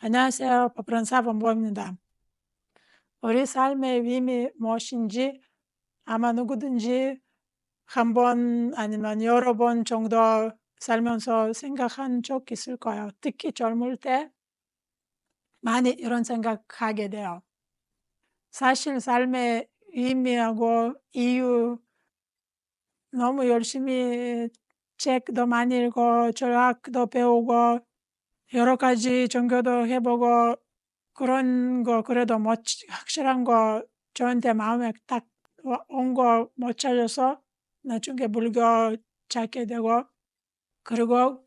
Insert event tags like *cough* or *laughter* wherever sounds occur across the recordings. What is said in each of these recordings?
안녕하세요. 법론사 본부입니다. 우리 삶의 의미 무엇인지 아마 누구든지 한 번 아니면 여러 번 정도 살면서 생각한 적 있을 거예요. 특히 젊을 때 많이 이런 생각하게 돼요. 사실 삶의 의미하고 이유 너무 열심히 책도 많이 읽고 철학도 배우고 여러 가지 종교도 해보고 그런 거 그래도 못 확실한 거 저한테 마음에 딱 온 거 못 찾아서 나중에 불교 찾게 되고 그리고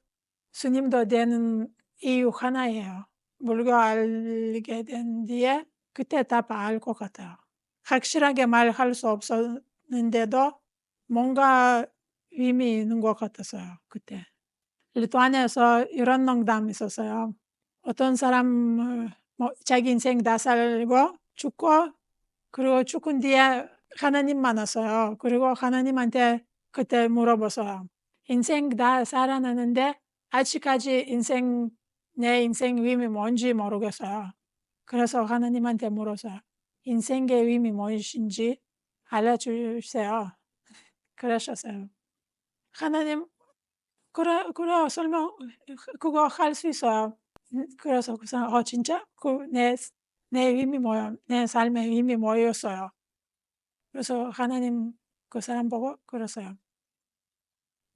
스님도 되는 이유 하나예요. 불교 알게 된 뒤에 그때 다알것 같아요. 확실하게 말할 수 없었는데도 뭔가 의미 있는 것 같았어요. 그때. 리투아니아에서 이런 농담이 있었어요. 어떤 사람 뭐 자기 인생 다 살고 죽고 그리고 죽은 뒤에 하나님 만났어요. 그리고 하나님한테 그때 물어봤어요. 인생 다 살아나는데 아직까지 인생 내 인생 의미 뭔지 모르겠어요. 그래서 하나님한테 물었어요. 인생의 의미 무엇인지 알려주세요. 그러셨어요. 하나님 그래, 그래, 설명, 그거 할 수 있어요. 그래서 그 사람, 어, 진짜? 그, 내, 내 의미 뭐야? 내 삶의 의미 뭐였어요? 그래서 하나님 그 사람 보고 그랬어요.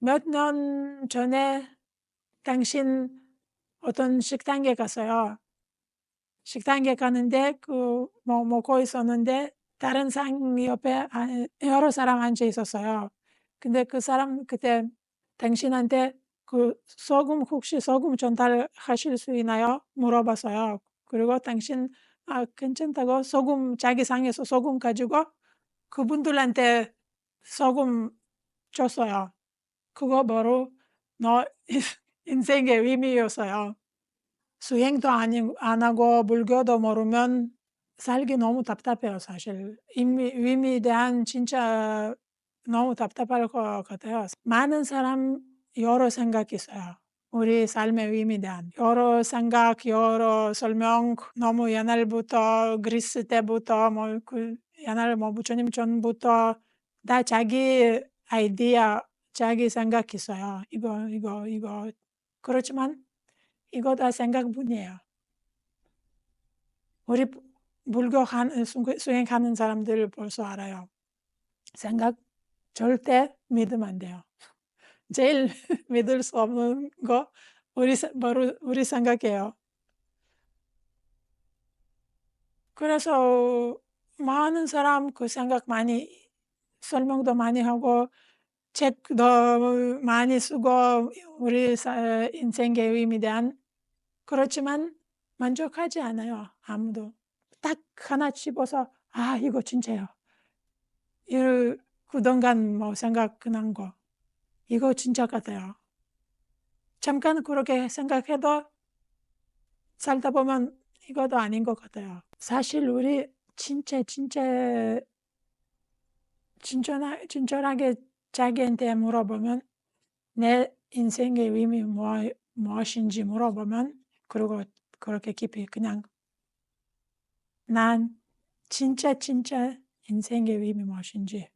몇 년 전에 당신 어떤 식당에 갔어요. 식당에 가는데 그, 뭐, 먹고 있었는데 다른 상 옆에 여러 사람 앉아 있었어요. 근데 그 사람 그때 당신한테 그 소금 혹시 소금 전달하실 수 있나요? 물어봤어요. 그리고 당신 아 괜찮다고 소금 자기 상에서 소금 가지고 그분들한테 소금 줬어요. 그거 바로 너 *laughs* 인생의 의미였어요. 수행도 안 하고 불교도 모르면 살기 너무 답답해요, 사실. 의미, 의미에 대한 진짜 너무 답답할 것 같아요. 많은 사람 여러 생각이 있어요. 우리 삶의 의미에 대한 여러 생각, 여러 설명, 너무 옛날부터 그리스 때부터 뭐 그 옛날 뭐 부처님 전부터 다 자기 아이디어, 자기 생각 있어요. 이거, 이거, 이거. 그렇지만 이거 다 생각뿐이에요. 우리 불교 수행하는 사람들 벌써 알아요. 생각 절대 믿으면 안 돼요. 제일 *laughs* 믿을 수 없는 거 우리 바로 우리 생각해요. 그래서 많은 사람 그 생각 많이 설명도 많이 하고 책도 많이 쓰고 우리 인생의 의미에 대한 그렇지만 만족하지 않아요. 아무도 딱 하나 집어서 아 이거 진짜요. 그동안 뭐 생각난 거 이거 진짜 같아요. 잠깐 그렇게 생각해도 살다 보면 이것도 아닌 것 같아요. 사실 우리 진짜 진짜 진짜 진절하게 자기한테 물어보면 내 인생의 의미 뭐, 무엇인지 물어보면 그리고 그렇게 깊이 그냥 난 진짜 진짜 인생의 의미 무엇인지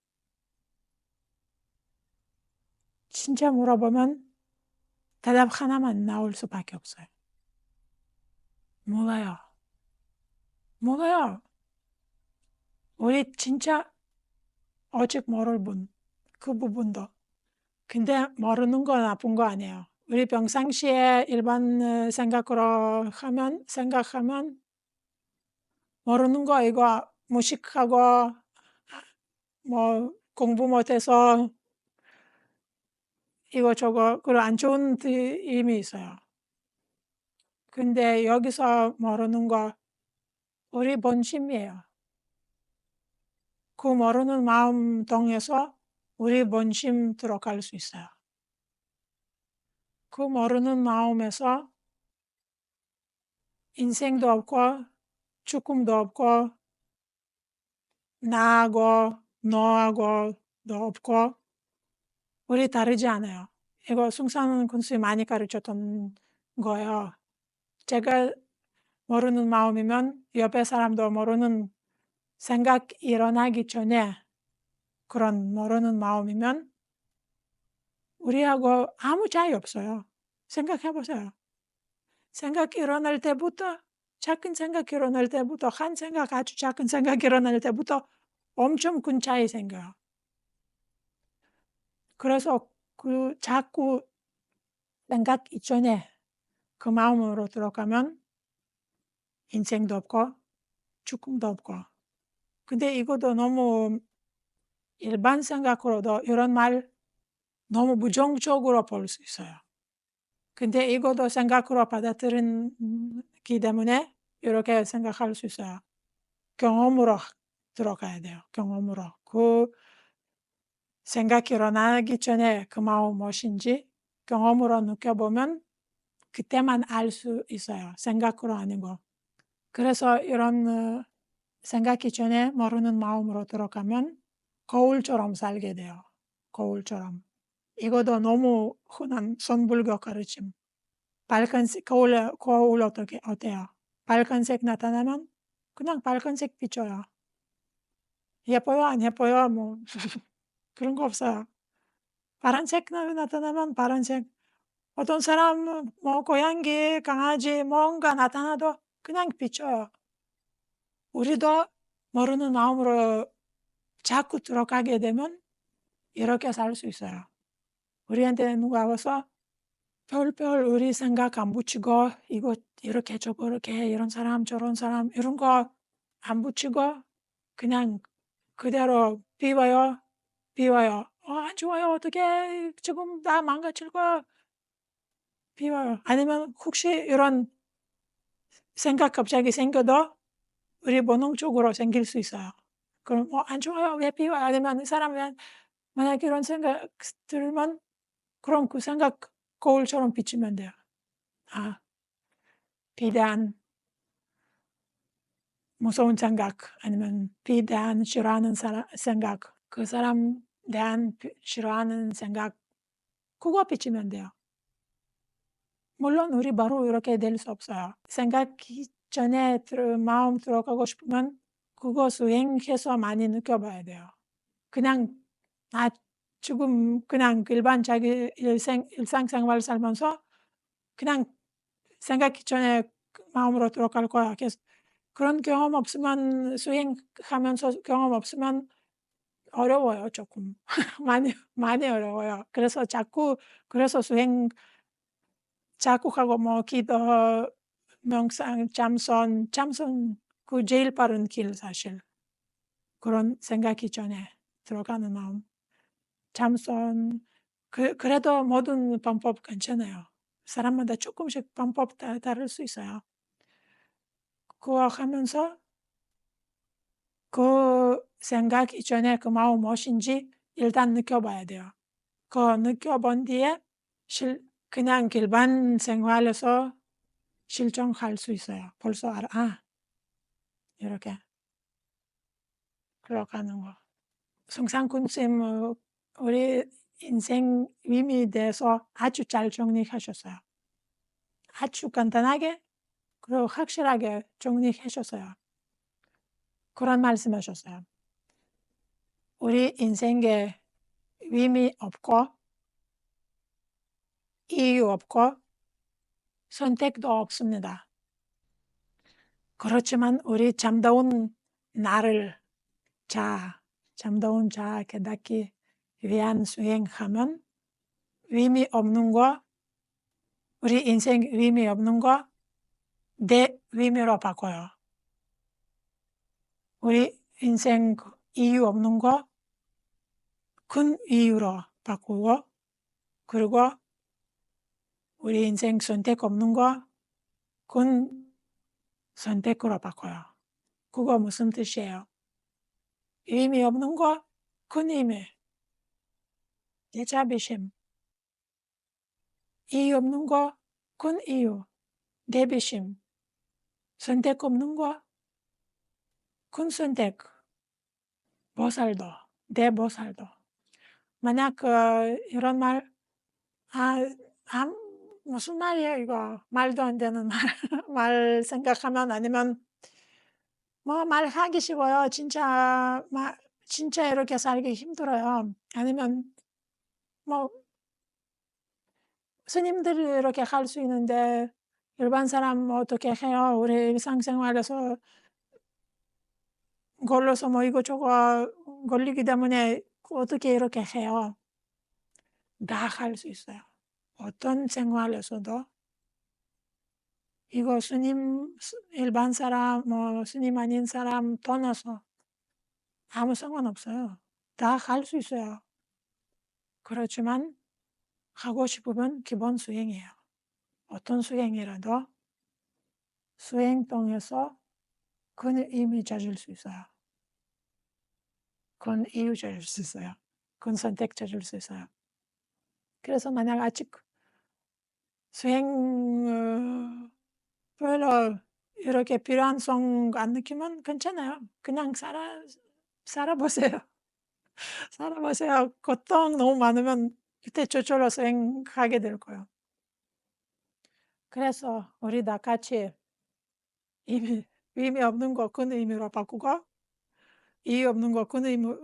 진짜 물어보면 대답 하나만 나올 수밖에 없어요. 몰라요. 몰라요. 우리 진짜 오직 모를 분, 그 부분도. 근데 모르는 건 나쁜 거 아니에요. 우리 평상시에 일반 생각으로 하면, 생각하면 모르는 거 이거 무식하고 뭐 공부 못해서 이거저거 그리고 안 좋은 의미 있어요. 근데 여기서 모르는 거 우리 본심이에요. 그 모르는 마음 통해서 우리 본심 들어갈 수 있어요. 그 모르는 마음에서 인생도 없고 죽음도 없고 나하고 너하고도 없고 우리 다르지 않아요. 이거 숭상 군수이 많이 가르쳤던 거예요. 제가 모르는 마음이면 옆에 사람도 모르는 생각 일어나기 전에 그런 모르는 마음이면 우리하고 아무 차이 없어요. 생각해 보세요. 생각 일어날 때부터 작은 생각 일어날 때부터 한 생각 아주 작은 생각 일어날 때부터 엄청 큰 차이 생겨요. 그래서 그 자꾸 생각 이전에 그 마음으로 들어가면 인생도 없고 죽음도 없고 근데 이것도 너무 일반 생각으로도 이런 말 너무 부정적으로 볼 수 있어요. 근데 이것도 생각으로 받아들이기 때문에 이렇게 생각할 수 있어요. 경험으로 들어가야 돼요. 경험으로. 그 생각이 일어나기 전에 그 마음 무엇인지 경험으로 느껴보면 그때만 알 수 있어요. 생각으로 아니고. 그래서 이런 어, 생각이 전에 모르는 마음으로 들어가면 거울처럼 살게 돼요. 거울처럼. 이것도 너무 흔한 선불교 가르침. 빨간색 거울 거울 어떻게 어때요? 빨간색 나타나면 그냥 빨간색 비춰요. 예뻐요 안 예뻐요 뭐 *laughs* 그런 거 없어요. 파란색 나타나면 파란색. 어떤 사람 뭐 고양이 강아지 뭔가 나타나도 그냥 비춰요. 우리도 모르는 마음으로 자꾸 들어가게 되면 이렇게 살 수 있어요. 우리한테 누가 와서 별별 우리 생각 안 붙이고 이거 이렇게 저렇게 이런 사람 저런 사람 이런 거 안 붙이고 그냥 그대로 비워요 비워요. 어, 안 좋아요. 어떻게 지금 나 망가질 거 비워요. 아니면 혹시 이런 생각 갑자기 생겨도 우리 본능적으로 생길 수 있어요. 그럼 어, 안 좋아요. 왜 비워요? 아니면 이 사람이 만약 이런 생각 들면 그럼 그 생각 거울처럼 비치면 돼요. 아, 비대한 무서운 생각 아니면 비대한 싫어하는 사람, 생각. 그 사람 대한 싫어하는 생각 그거 비치면 돼요. 물론 우리 바로 이렇게 될 수 없어요. 생각이 전에 마음 들어가고 싶으면 그거 수행해서 많이 느껴봐야 돼요. 그냥 아 지금 그냥 일반 자기 일생, 일상생활 살면서 그냥 생각기 전에 그 마음으로 들어갈 거야. 그래서 그런 경험 없으면 수행하면서 경험 없으면 어려워요 조금 *laughs* 많이 많이 어려워요. 그래서 자꾸 그래서 수행 자꾸 하고 뭐 기도 명상 참선 참선 그 제일 빠른 길 사실 그런 생각이 전에 들어가는 마음. 참선 그 그래도 모든 방법 괜찮아요. 사람마다 조금씩 방법 다 다를 수 있어요. 그거 하면서 그 생각 이전에 그 마음 무엇인지 일단 느껴봐야 돼요. 그 느껴본 뒤에 실, 그냥 일반 생활에서 실정할 수 있어요. 벌써 알아. 아, 이렇게. 들어가는 거. 성상군 쌤 어, 우리 인생 의미에 대해서 아주 잘 정리하셨어요. 아주 간단하게 그리고 확실하게 정리하셨어요. 그런 말씀하셨어요. 우리 인생에 의미 없고 이유 없고 선택도 없습니다. 그렇지만 우리 잠다운 나를 자, 잠다운 자 깨닫기 위한 수행하면 의미 없는 거, 우리 인생 의미 없는 거, 내 의미로 바꿔요. 우리 인생 이유 없는 거, 큰 이유로 바꾸고, 그리고 우리 인생 선택 없는 거, 큰 선택으로 바꿔요. 그거 무슨 뜻이에요? 의미 없는 거, 큰 의미. 대자비심. 이유 없는 거, 큰 이유. 대비심. 선택 없는 거, 보살도, 대보살도. 만약 그 이런 말, 아, 아, 무슨 말이에요, 이거. 말도 안 되는 말. *laughs* 말 생각하면 아니면 뭐 말하기 쉬워요. 진짜 마 진짜 이렇게 살기 힘들어요. 아니면 뭐 스님들이 이렇게 할 수 있는데 일반 사람 어떻게 해요? 우리 일상생활에서 걸려서 뭐 이거저거 걸리기 때문에 어떻게 이렇게 해요? 다 할 수 있어요. 어떤 생활에서도 이거 스님, 일반 사람, 뭐 스님 아닌 사람 떠나서 아무 상관없어요. 다 할 수 있어요. 그렇지만 하고 싶으면 기본 수행이에요. 어떤 수행이라도 수행 통해서 큰 힘이 찾을 수 있어요. 큰 이유 찾을 수 있어요. 큰 선택 찾을 수 있어요. 그래서 만약 아직 수행 어, 별로 이렇게 필요한성 안 느끼면 괜찮아요. 그냥 살아 살아보세요. *laughs* 살아보세요. 고통 너무 많으면 그때 저절로 수행하게 될 거예요. 그래서 우리 다 같이 의미, 의미 없는 거 큰 의미로 바꾸고 이유 없는 거큰 의미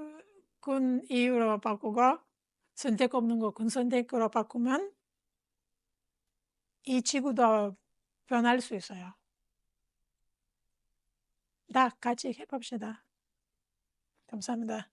큰 이유로 바꾸고 선택 없는 거큰 선택으로 바꾸면 이 지구도 변할 수 있어요. 다 같이 해봅시다. 감사합니다.